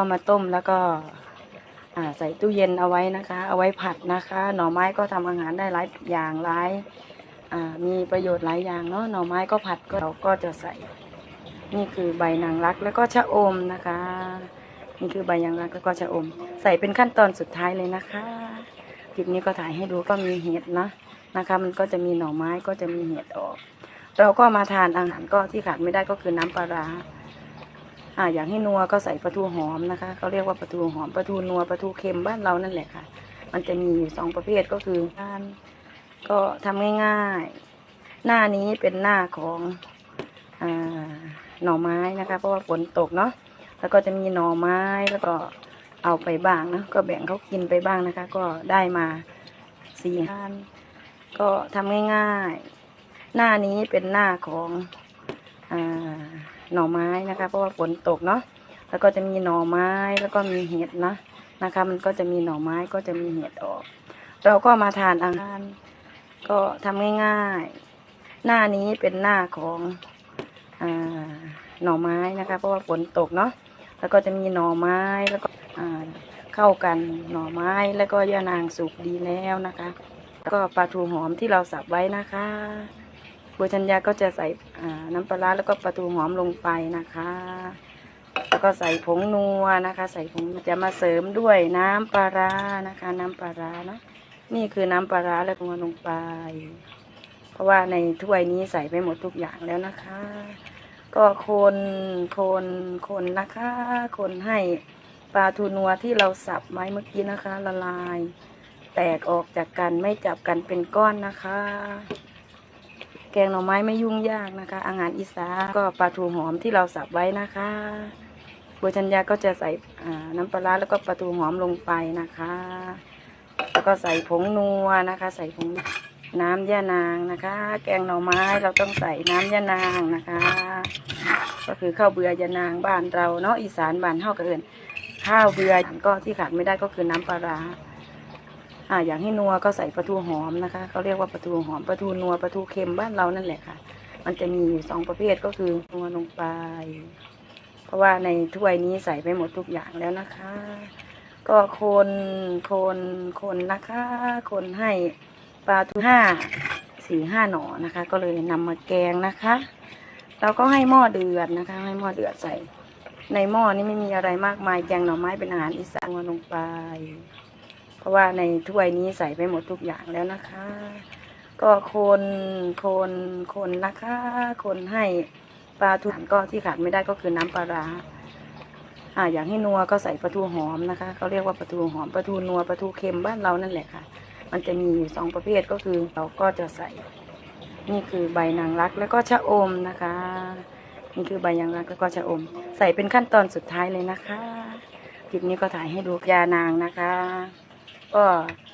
ก็มาต้มแล้วก็ใส่ตู้เย็นเอาไว้นะคะ เอาไว้ผัดนะคะ หน่อไม้ก็ทำอาหารได้หลายอย่างหลายมีประโยชน์หลายอย่างเนาะหน่อไม้ก็ผัดก็เราก็จะใส่นี่คือใบนางรักแล้วก็ชะอมนะคะ นี่คือใบยางรักแล้วก็ชะอม ใส่เป็นขั้นตอนสุดท้ายเลยนะคะคลิปนี้ก็ถ่ายให้ดูก็มีเห็ดนะนะคะ มันก็จะมีหน่อไม้ก็จะมีเห็ดออก เราก็มาทานอาหารก็ที่ขาดไม่ได้ก็คือน้ำปลาร้า อ่าอยางให้นัวก็ใส่ปลาทูหอมนะคะเขาเรียกว่าปลาทูหอมปลาทูนัวปลาทูเค็มบ้านเรานั่นแหละค่ะ มันจะมีอยู่สองประเภทก็คือทานก็ทำง่ายๆ หน้านี้เป็นหน้าของอ่าหน่อไม้นะคะ เพราะว่าฝนตกเนาะแล้วก็จะมีหน่อไม้แล้วก็เอาไปบ้างนะก็แบ่งเขากินไปบ้างนะคะ ก็ได้มาสี่ห้านก็ทำง่ายๆ หน้านี้เป็นหน้าของอ่า หน่อไม้นะคะ เพราะว่าฝนตกเนาะแล้วก็จะมีหน่อไม้แล้วก็มีเห็ดนะนะคะ มันก็จะมีหน่อไม้ก็จะมีเห็ดออก เราก็มาทานอาหารก็ทำง่ายๆ หน้านี้เป็นหน้าของอ่าหน่อไม้นะคะ เพราะว่าฝนตกเนาะแล้วก็จะมีหน่อไม้แล้วก็เข้ากันหน่อไม้แล้วก็ย่านางสุกดีแล้วนะคะ แล้วก็ปลาทูหอมที่เราสับไว้นะคะ บัวชัญญาก็จะใส่น้ำปลาร้าแล้วก็ปลาทูหอมลงไปนะคะ แล้วก็ใส่ผงนัวนะคะ ใส่ผงจะมาเสริมด้วยน้ำปลาร้านะคะ น้ำปลาร้านะนี่คือน้ำปลาร้าแล้วก็ลงไป เพราะว่าในถ้วยนี้ใส่ไปหมดทุกอย่างแล้วนะคะ ก็คนคนคนนะคะ คนให้ปลาทูนัวที่เราสับไว้เมื่อกี้นะคะ ละลาย แตกออกจากกันไม่จับกันเป็นก้อนนะคะ แกงหน่อไม้ไม่ยุ่งยากนะคะ อาหารอีสานก็ปลาทูหอมที่เราสับไว้นะคะบัวชัญญาก็จะใส่น้ำปลาแล้วก็ปลาทูหอมลงไปนะคะ แล้วก็ใส่ผงนัวนะคะ ใส่ผงน้ำย่านางนะคะ แกงหน่อไม้เราต้องใส่น้ำย่านางนะคะ ก็คือข้าวเบื่อยานางบ้านเราเนาะอีสานบ้านเฮาก็เอินข้าวเบื่อก็ที่ขาดไม่ได้ก็คือน้ำปลาร้า อ่าอยางให้นัวก็ใส่ปลาทูหอมนะคะเขาเรียกว่าปลาทูหอมปลาทูนัวปลาทูเค็มบ้านเรานั่นแหละค่ะ มันจะมีอยู่สองประเภทก็คือนัวลงไป เพราะว่าในถ้วยนี้ใส่ไปหมดทุกอย่างแล้วนะคะ ก็คนคนคนนะคะ คนให้ปลาทูห้าสี่ห้าหน่อนะคะ ก็เลยนำมาแกงนะคะ เราก็ให้หม้อเดือดนะคะ ให้หม้อเดือดใส่ ในหม้อนี้ไม่มีอะไรมากมายแกงหน่อไม้เป็นอาหารอีสานลงไป เพราะว่าในถ้วยนี้ใส่ไปหมดทุกอย่างแล้วนะคะ ก็คนคนคนนะคะ คนให้ปลาทูก็ที่ขาดไม่ได้ก็คือน้ำปลาร้าอ่าอย่างให้นัวก็ใส่ปลาทูหอมนะคะเขาเรียกว่าปลาทูหอมปลาทูนัวปลาทูเค็มบ้านเรานั่นแหละค่ะ มันจะมีอยู่สองประเภทก็คือเราก็จะใส่ นี่คือใบนางรักแล้วก็ชะอมนะคะ นี่คือใบยางรักแล้วก็ชะอม ใส่เป็นขั้นตอนสุดท้ายเลยนะคะคลิปนี้ก็ถ่ายให้ดูยานางนะคะ ก็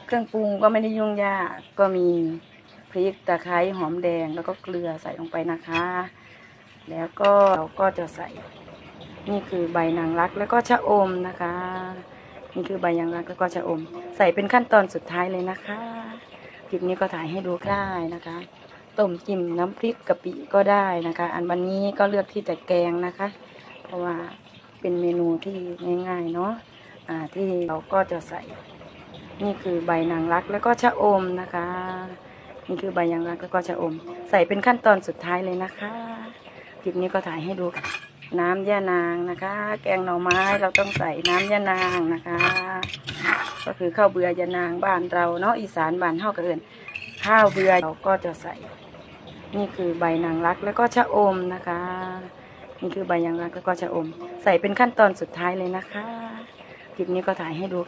เครื่องปรุงก็ไม่ได้ยุ่งยาก ก็มีพริกตะไคร้หอมแดงแล้วก็เกลือใส่ลงไปนะคะ แล้วก็เราก็จะใส่ นี่คือใบนางรักแล้วก็ชะอมนะคะ นี่คือใบยางรักแล้วก็ชะอม ใส่เป็นขั้นตอนสุดท้ายเลยนะคะคลิปนี้ก็ถ่ายให้ดูได้นะคะต้มจิ้มน้ำพริกกะปิก็ได้นะคะ อันวันนี้ก็เลือกที่จะแกงนะคะ เพราะว่าเป็นเมนูที่ง่ายๆเนาะอ่าที่เราก็จะใส่ นี่คือใบนางรักแล้วก็ชะอมนะคะ นี่คือใบยางรักแล้วก็ชะอม ใส่เป็นขั้นตอนสุดท้ายเลยนะคะคลิปนี้ก็ถ่ายให้ดูน้ำย่านางนะคะ แกงหน่อไม้เราต้องใส่น้ำย่านางนะคะ ก็คือข้าวเบื่อยานางบ้านเราเนาะอีสานบ้านเฮาก็เอินข้าวเบื่อเราก็จะใส่ นี่คือใบนางรักแล้วก็ชะอมนะคะ นี่คือใบยางรักแล้วก็ชะอม ใส่เป็นขั้นตอนสุดท้ายเลยนะคะคลิปนี้ก็ถ่ายให้ดู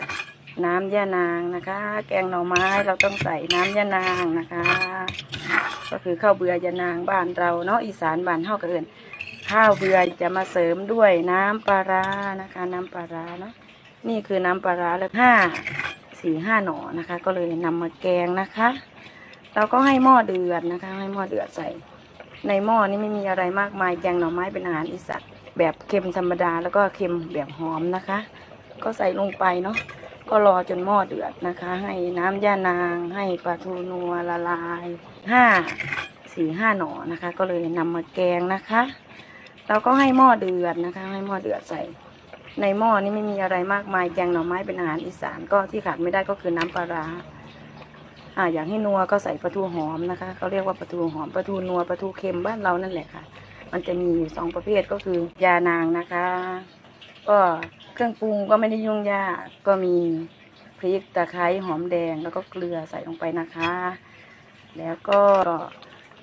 น้ำย่านางนะคะ แกงหน่อไม้เราต้องใส่น้ำย่านางนะคะ ก็คือข้าวเบื่อยานางบ้านเราเนาะอีสานบ้านเฮาก็เอินข้าวเบื่อจะมาเสริมด้วยน้ำปลาร้านะคะ น้ำปลาร้าเนาะนี่คือน้ำปลาร้าแล้วห้าสี่ห้าหน่อนะคะ ก็เลยนำมาแกงนะคะ เราก็ให้หม้อเดือดนะคะ ให้หม้อเดือดใส่ ในหม้อนี้ไม่มีอะไรมากมายแกงหน่อไม้เป็นอาหารอีสานแบบเค็มธรรมดาแล้วก็เค็มแบบหอมนะคะ ก็ใส่ลงไปเนาะ ก็รอจนหม้อเดือดนะคะ ให้น้ำย่านางให้ปลาทูนัวละลายห้าสี่ห้าหน่อนะคะ ก็เลยนำมาแกงนะคะ เราก็ให้หม้อเดือดนะคะ ให้หม้อเดือดใส่ ในหม้อนี้ไม่มีอะไรมากมายแกงหน่อไม้เป็นอาหารอีสานก็ที่ขาดไม่ได้ก็คือน้ำปลาร้าอ่าอย่ากให้นัวก็ใส่ปลาทูหอมนะคะเขาเรียกว่าปลาทูหอมปลาทูนัวปลาทูเค็มบ้านเรานั่นแหละค่ะ มันจะมีอยู่สองประเภทก็คือยานางนะคะ ก็ เครื่องปรุงก็ไม่ได้ยุ่งยาก ก็มีพริกตะไคร้หอมแดงแล้วก็เกลือใส่ลงไปนะคะ แล้วก็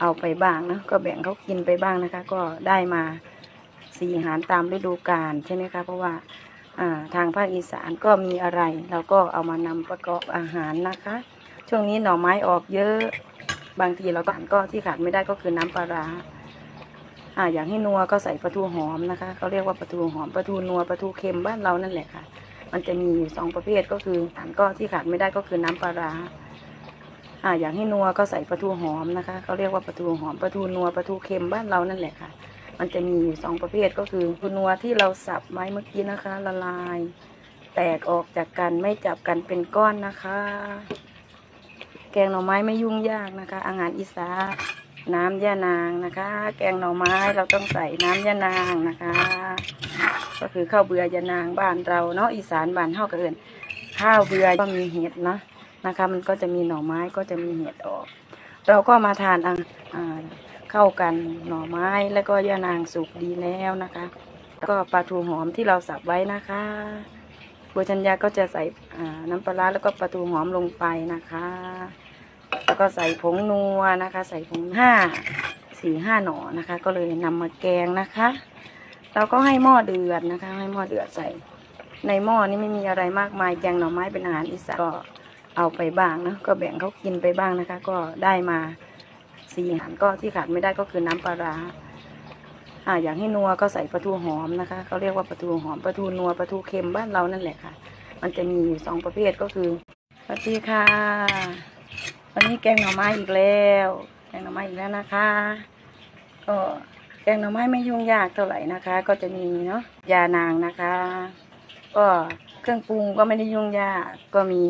เอาไปบ้างนะก็แบ่งเขากินไปบ้างนะคะ ก็ได้มาสี่อาหารตามฤดูกาลใช่ไหมคะเพราะว่าอ่าทางภาคอีสานก็มีอะไร เราก็เอามานำประกอบอาหารนะคะ ช่วงนี้หน่อไม้ออกเยอะ บางทีเราก็ก็ที่ขาดไม่ได้ก็คือน้ำปลาร้า อ่าอยากให้นัวก็ใส่ปลาทูหอมนะคะเขาเรียกว่าปลาทูหอมปลาทูนัวปลาทูเค็มบ้านเรานั่นแหละค่ะ มันจะมีอยู่สองประเภทก็คืออันก็ที่ขาดไม่ได้ก็คือน้ำปลาร้าอ่าอยากให้นัวก็ใส่ปลาทูหอมนะคะเขาเรียกว่าปลาทูหอมปลาทูนัวปลาทูเค็มบ้านเรานั่นแหละค่ะ มันจะมีอยู่สองประเภทก็คือปลาทูนัวที่เราสับไว้เมื่อกี้นะคะ ละลาย แตกออกจากกันไม่จับกันเป็นก้อนนะคะ แกงหน่อไม้ไม่ยุ่งยากนะคะ อาหารอีสาน น้ำย่านางนะคะ แกงหน่อไม้เราต้องใส่น้ำย่านางนะคะ ก็คือข้าวเบื่อยานางบ้านเราเนาะอีสานบ้านเฮาก็เอิ้นข้าวเบื่อก็มีเห็ดนะนะคะ มันก็จะมีหน่อไม้ก็จะมีเห็ดออก เราก็มาทานอ่าเข้ากันหน่อไม้แล้วก็ย่านางสุกดีแล้วนะคะก็ปลาทูหอมที่เราสับไว้นะคะบัวชัญญาก็จะใส่น้ำปลาร้าแล้วก็ปลาทูหอมลงไปนะคะ แล้วก็ใส่ผงนัวนะคะ ใส่ผงห้าสี่ห้าหน่อนะคะ ก็เลยนำมาแกงนะคะ เราก็ให้หม้อเดือดนะคะ ให้หม้อเดือดใส่ ในหม้อนี้ไม่มีอะไรมากมายแกงหน่อไม้เป็นอาหารอีสานก็เอาไปบ้างนะก็แบ่งเขากินไปบ้างนะคะ ก็ได้มาสี่อาหารก็ที่ขาดไม่ได้ก็คือน้ำปลาร้าอ่าอย่ากให้นัวก็ใส่ปลาทูหอมนะคะเขาเรียกว่าปลาทูหอมปลาทูนัวปลาทูเค็มบ้านเรานั่นแหละค่ะ มันจะมีอยู่สองประเภทก็คือสวัสดีค่ะ วันนี้แกงหน่อไม้อีกแล้ว แกงหน่อไม้อีกแล้วนะคะ ก็แกงหน่อไม้ไม่ยุ่งยากเท่าไหร่นะคะ ก็จะมีเนาะยานางนะคะ ก็เครื่องปรุงก็ไม่ได้ยุ่งยากก็มี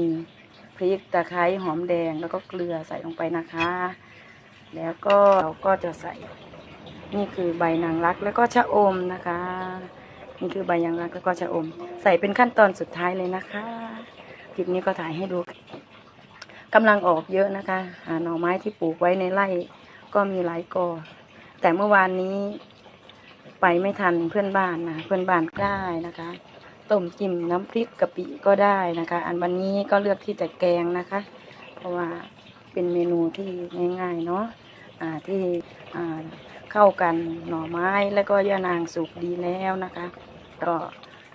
พริกตะไคร้หอมแดงแล้วก็เกลือใส่ลงไปนะคะ แล้วก็เราก็จะใส่นี่คือใบนางรักแล้วก็ชะอมนะคะ นี่คือใบยางรักแล้วก็ชะอม ใส่เป็นขั้นตอนสุดท้ายเลยนะคะคลิปนี้ก็ถ่ายให้ดู กำลังออกเยอะนะคะหน่อไม้ที่ปลูกไว้ในไร่ก็มีหลายกอ แต่เมื่อวานนี้ไปไม่ทันเพื่อนบ้านนะเพื่อนบ้านได้นะคะต้มจิ้มน้ำพริกกะปิก็ได้นะคะ อันวันนี้ก็เลือกที่จะแกงนะคะ เพราะว่าเป็นเมนูที่ง่ายๆเนาะอ่าที่เข้ากันหน่อไม้แล้วก็ย่านางสุกดีแล้วนะคะ ก็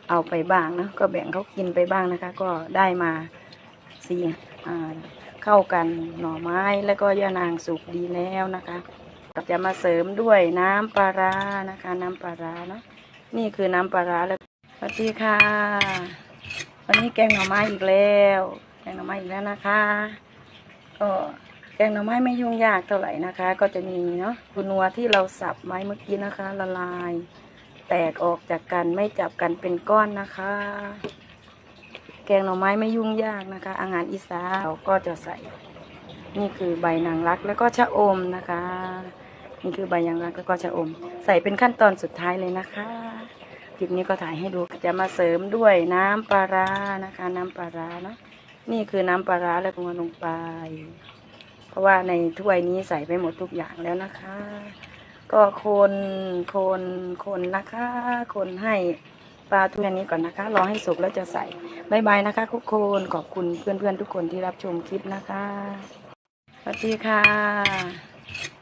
เอาไปบ้างนะก็แบ่งเขากินไปบ้างนะคะ ก็ได้มาสี่อ่า เข้ากันหน่อไม้แล้วก็ย่านางสุกดีแล้วนะคะเราจะมาเสริมด้วยน้ำปลาร้านะคะ น้ำปลาร้านะนี่คือน้ำปลาร้าแล้วสวัสดีค่ะ วันนี้แกงหน่อไม้อีกแล้ว แกงหน่อไม้อีกแล้วนะคะ ก็แกงหน่อไม้ไม่ยุ่งยากเท่าไหร่นะคะ ก็จะมีเนาะคุณนัวที่เราสับไว้เมื่อกี้นะคะ ละลาย แตกออกจากกันไม่จับกันเป็นก้อนนะคะ แกงหน่อไม้ไม่ยุ่งยากนะคะ อาหารอีสานเราก็จะใส่ นี่คือใบนางรักแล้วก็ชะอมนะคะ นี่คือใบยางรักแล้วก็ชะอม ใส่เป็นขั้นตอนสุดท้ายเลยนะคะคลิปนี้ก็ถ่ายให้ดูจะมาเสริมด้วยน้ำปลาร้านะคะ น้ำปลาร้าเนาะนี่คือน้ำปลาร้าแล้วก็มาลงไป เพราะว่าในถ้วยนี้ใส่ไปหมดทุกอย่างแล้วนะคะ ก็คนคนคนนะคะ คนให้ ปลาทุกอันนี้ก่อนนะคะ รอให้สุกแล้วจะใส่บายบายนะคะทุกคนขอบคุณเพื่อนๆทุกคนที่รับชมคลิปนะคะสวัสดีค่ะ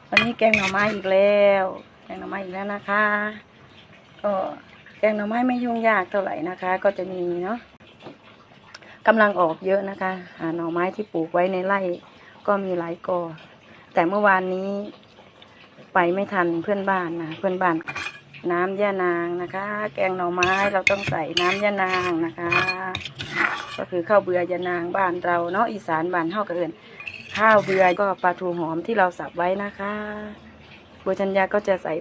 วันนี้แกงหน่อไม้อีกแล้ว แกงหน่อไม้อีกแล้วนะคะ ก็แกงหน่อไม้ไม่ยุ่งยากเท่าไหร่นะคะ ก็จะมีเนาะกำลังออกเยอะนะคะหน่อไม้ที่ปลูกไว้ในไร่ก็มีหลายกอแต่เมื่อวานนี้ไปไม่ทันเพื่อนบ้านนะเพื่อนบ้าน น้ำย่านางนะคะ แกงหน่อไม้เราต้องใส่น้ำย่านางนะคะ ก็คือข้าวเบือยานางบ้านเราเนาะอีสานบ้านเฮาก็เอิ้นข้าวเบือก็ปลาทูหอมที่เราสับไว้นะคะบัวชัญญาก็จะใส่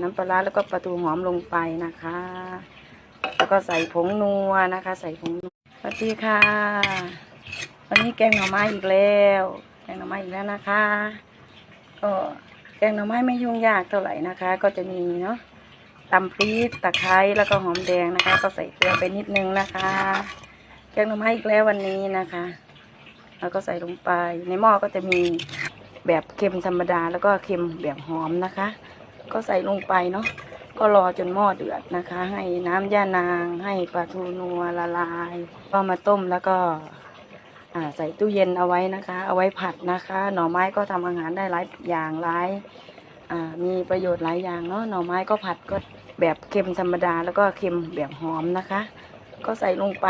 น้ำปลาร้าแล้วก็ปลาทูหอมลงไปนะคะ แล้วก็ใส่ผงนัวนะคะ ใส่ผงนัวสวัสดีค่ะ วันนี้แกงหน่อไม้อีกแล้ว แกงหน่อไม้อีกแล้วนะคะ ก็แกงหน่อไม้ไม่ยุ่งยากเท่าไหร่นะคะ ก็จะมีเนาะ ตำพริกตะไคร้แล้วก็หอมแดงนะคะ ก็ใส่เกลือไปนิดนึงนะคะแกงหน่อไม้อีกแล้ววันนี้นะคะ แล้วก็ใส่ลงไปในหม้อก็จะมีแบบเค็มธรรมดาแล้วก็เค็มแบบหอมนะคะ ก็ใส่ลงไปเนาะก็รอจนหม้อเดือดนะคะ ให้น้ำย่านางให้ปลาทูนัวละลาย ก็มาต้มแล้วก็ใส่ตู้เย็นเอาไว้นะคะ เอาไว้ผัดนะคะ หน่อไม้ก็ทำอาหารได้หลายอย่างหลาย อ่ามีประโยชน์หลายอย่างเนาะหน่อไม้ก็ผัดก็แบบเค็มธรรมดาแล้วก็เค็มแบบหอมนะคะ ก็ใส่ลงไป